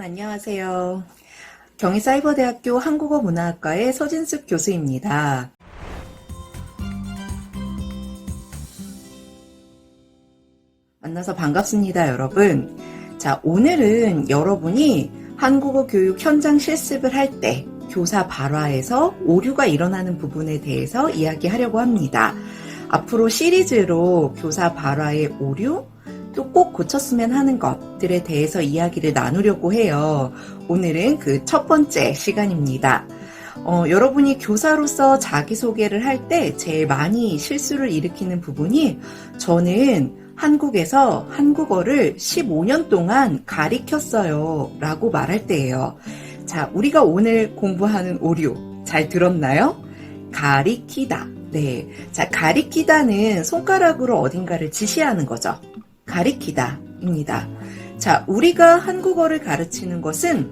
안녕하세요. 경희사이버대학교 한국어 문화학과의 서진숙 교수입니다. 만나서 반갑습니다, 여러분. 자, 오늘은 여러분이 한국어 교육 현장 실습을 할 때 교사 발화에서 오류가 일어나는 부분에 대해서 이야기하려고 합니다. 앞으로 시리즈로 교사 발화의 오류, 또 꼭 고쳤으면 하는 것들에 대해서 이야기를 나누려고 해요. 오늘은 그 첫 번째 시간입니다. 어, 여러분이 교사로서 자기소개를 할 때 제일 많이 실수를 일으키는 부분이 저는 한국에서 한국어를 15년 동안 가리켰어요. 라고 말할 때예요. 자, 우리가 오늘 공부하는 오류 잘 들었나요? 가리키다. 네. 자, 가리키다는 손가락으로 어딘가를 지시하는 거죠. 가리키다. 입니다. 자, 우리가 한국어를 가르치는 것은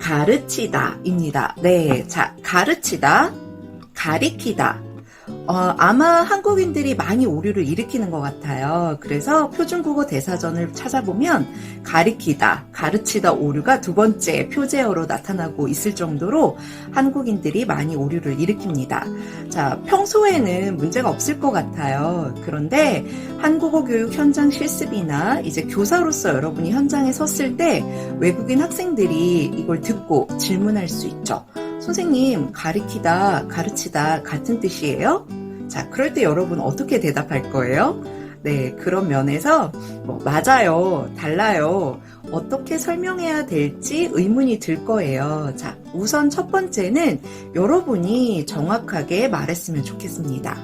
가르치다 입니다. 네. 자, 가르치다, 가리키다. 어, 아마 한국인들이 많이 오류를 일으키는 것 같아요. 그래서 표준국어 대사전을 찾아보면 가리키다, 가르치다 오류가 두 번째 표제어로 나타나고 있을 정도로 한국인들이 많이 오류를 일으킵니다. 자, 평소에는 문제가 없을 것 같아요. 그런데 한국어 교육 현장 실습이나 이제 교사로서 여러분이 현장에 섰을 때 외국인 학생들이 이걸 듣고 질문할 수 있죠. 선생님, 가리키다, 가르치다 같은 뜻이에요? 자, 그럴 때 여러분 어떻게 대답할 거예요? 네, 그런 면에서 뭐 맞아요, 달라요. 어떻게 설명해야 될지 의문이 들 거예요. 자, 우선 첫 번째는 여러분이 정확하게 말했으면 좋겠습니다.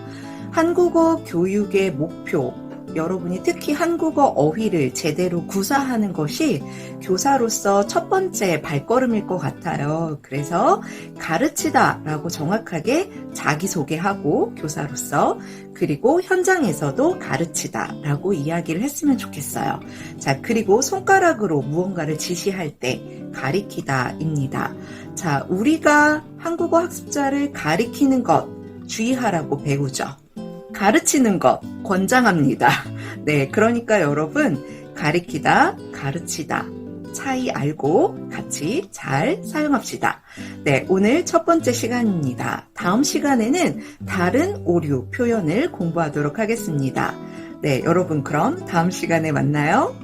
한국어 교육의 목표, 여러분이 특히 한국어 어휘를 제대로 구사하는 것이 교사로서 첫 번째 발걸음일 것 같아요. 그래서 가르치다 라고 정확하게 자기소개하고 교사로서 그리고 현장에서도 가르치다 라고 이야기를 했으면 좋겠어요. 자, 그리고 손가락으로 무언가를 지시할 때 가리키다 입니다. 자, 우리가 한국어 학습자를 가리키는 것 주의하라고 배우죠. 가르치는 것 권장합니다. 네, 그러니까 여러분 가리키다, 가르치다 차이 알고 같이 잘 사용합시다. 네, 오늘 첫 번째 시간입니다. 다음 시간에는 다른 오류 표현을 공부하도록 하겠습니다. 네, 여러분 그럼 다음 시간에 만나요.